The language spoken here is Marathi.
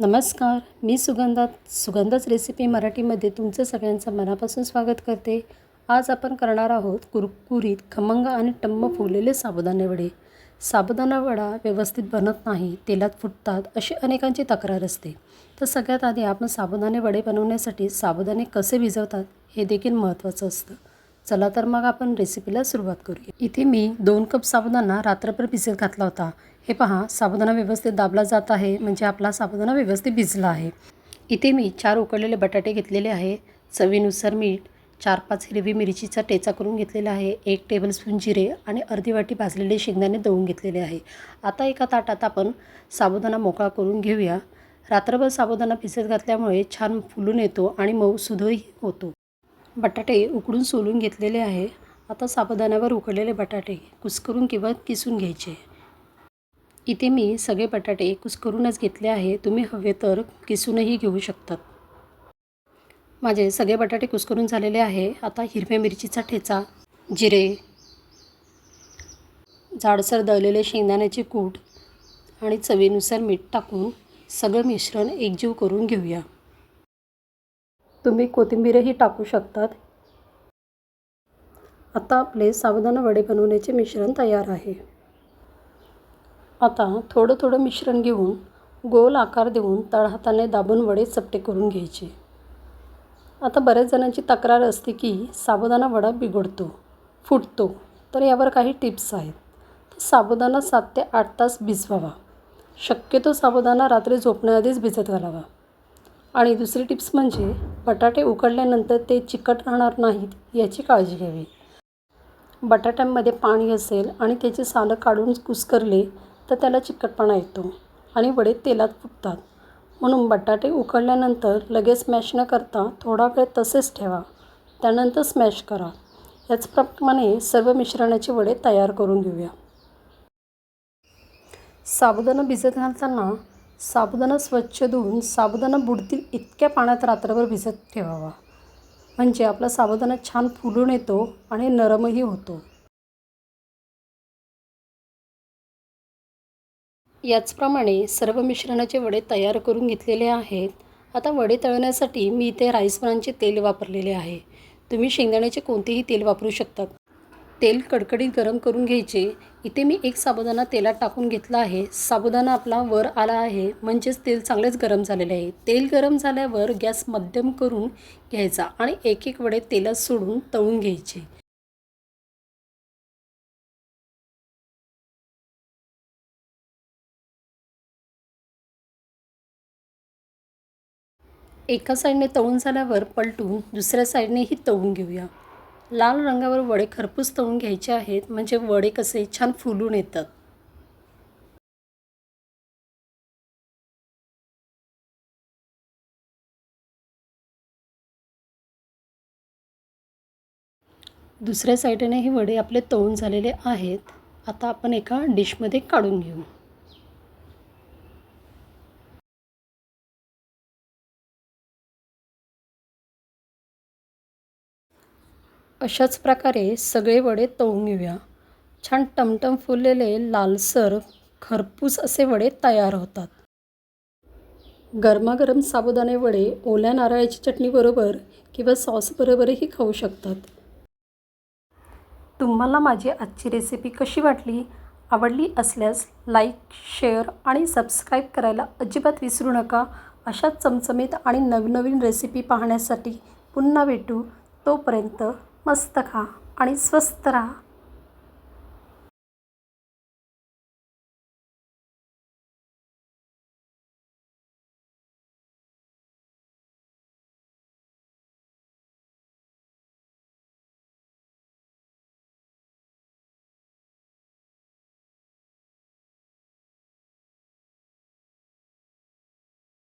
नमस्कार मी सुगंधा सुगंधाच रेसिपी मराठीमध्ये तुमचं सगळ्यांचं मनापासून स्वागत करते. आज आपण करणार आहोत कुरकुरीत खमंग आणि टम्म फुललेले साबुदाणे वडे. साबुदाणा वडा व्यवस्थित बनत नाही तेलात फुटतात अशी अनेकांची तक्रार असते. तर सगळ्यात आधी आपण साबुदाणे वडे बनवण्यासाठी साबुदाणे कसे भिजवतात हे देखील महत्त्वाचं असतं. चला तर मग आपण रेसिपीला सुरुवात करूया. इथे मी दोन कप साबुदाणा रात्रभर भिजत घातला होता. हे पहा साबुदाणा व्यवस्थित दाबला जात आहे म्हणजे आपला साबुदाणा व्यवस्थित भिजला आहे. इथे मी चार उकडलेले बटाटे घेतलेले आहे. चवीनुसार मीठ चार पाच हिरवी मिरचीचा टेचा करून घेतलेला आहे एक टेबलस्पून जिरे आणि अर्धी वाटी भाजलेले शेंगदाणे दळून घेतलेले आहे. आता एका ताटात आपण साबुदाणा मोकळा करून घेऊया. रात्रभर साबुदाणा भिजत घातल्यामुळे छान फुलून येतो आणि मऊसुधही होतो. बटाटे उकडून सोलून घेतलेले आहे. आता साबुदाण्यावर उकडलेले बटाटे कुस्करून किंवा किसून घ्यायचे. इथे मी सगळे बटाटे कुस्करूनच घेतले आहे. तुम्ही हवे तर किसूनही घेऊ शकतात. माझे सगळे बटाटे कुस्करून झालेले आहे. आता हिरव्या मिरचीचा ठेचा जिरे जाडसर दळलेले शेंगदाण्याचे कूट आणि चवीनुसार मीठ टाकून सगळं मिश्रण एकजीव करून घेऊया. तुम्ही कोथिंबीरही टाकू शकतात. आता आपले साबुदाणा वडे बनवण्याचे मिश्रण तयार आहे. आता थोडं थोडं मिश्रण घेऊन गोल आकार देऊन तळहाताने दाबून वडे चपटे करून घ्यायचे. आता बऱ्याच जणांची तक्रार असते की साबुदाणा वडा बिघडतो फुटतो तर यावर काही टिप्स आहेत. तर साबुदाणा सात ते आठ तास भिजवावा. शक्यतो साबुदाणा रात्री झोपण्याआधीच भिजत घालावा. आणि दुसरी टिप्स म्हणजे बटाटे उकडल्यानंतर ते चिकट राहणार नाहीत याची काळजी घ्यावी. बटाट्यांमध्ये पाणी असेल आणि त्याची सालं काढून कुस्करले तर त्याला चिकटपणा येतो आणि वडे तेलात फुटतात. म्हणून बटाटे उकडल्यानंतर लगेच स्मॅश न करता थोडा वेळ तसेच ठेवा. त्यानंतर स्मॅश करा. याचप्रमाणे सर्व मिश्रणाचे वडे तयार करून घेऊया. साबुदाणा भिजत घालताना साबुदाणा स्वच्छ धुवून साबुदाणा बुडतील इतक्या पाण्यात रात्रभर भिजत ठेवावा. म्हणजे आपला साबुदाणा छान फुलून येतो आणि नरमही होतो. याचप्रमाणे सर्व मिश्रणाचे वडे तयार करून घेतलेले आहेत. आता वडे तळण्यासाठी मी इथे राईस ब्रानचे तेल वापरलेले आहे. तुम्ही शेंगदाण्याचे कोणतेही तेल वापरू शकतात. तेल कडकडीत गरम करून घ्यायचे. इथे मी एक साबुदाणा तेलात टाकून घेतला आहे. साबुदाणा आपला वर आला आहे. म्हणजेच तेल चांगलेच गरम झालेले आहे. तेल गरम झाल्यावर गॅस मध्यम करून घ्यायचा आणि एक एक वडे तेलात सोडून तळून घ्यायचे. एका साईडने तळून झाल्यावर पलटून दुसऱ्या साईडनेही तळून घेऊया. लाल रंगावर वडे खरपूस तळून घ्यायचे आहेत. म्हणजे वडे कसे? छान फुलून येतात. दुसऱ्या साईडने हे वडे आपले तळून झालेले आहेत. आता आपण एका डिशमध्ये काढून घेऊ. अशाच प्रकारे सगळे वडे तळून घेऊया. छान टमटम फुललेले लालसर खरपूस असे वडे तयार होतात. गरमागरम साबुदाणे वडे ओल्या नारळाची चटणीबरोबर किंवा सॉसबरोबरही खाऊ शकतात. तुम्हाला माझी आजची रेसिपी कशी वाटली? आवडली असल्यास लाईक शेअर आणि सबस्क्राईब करायला अजिबात विसरू नका. अशाच चमचमीत आणि नवनवीन रेसिपी पाहण्यासाठी पुन्हा भेटू. तोपर्यंत मस्त खा आणि स्वस्त राहा.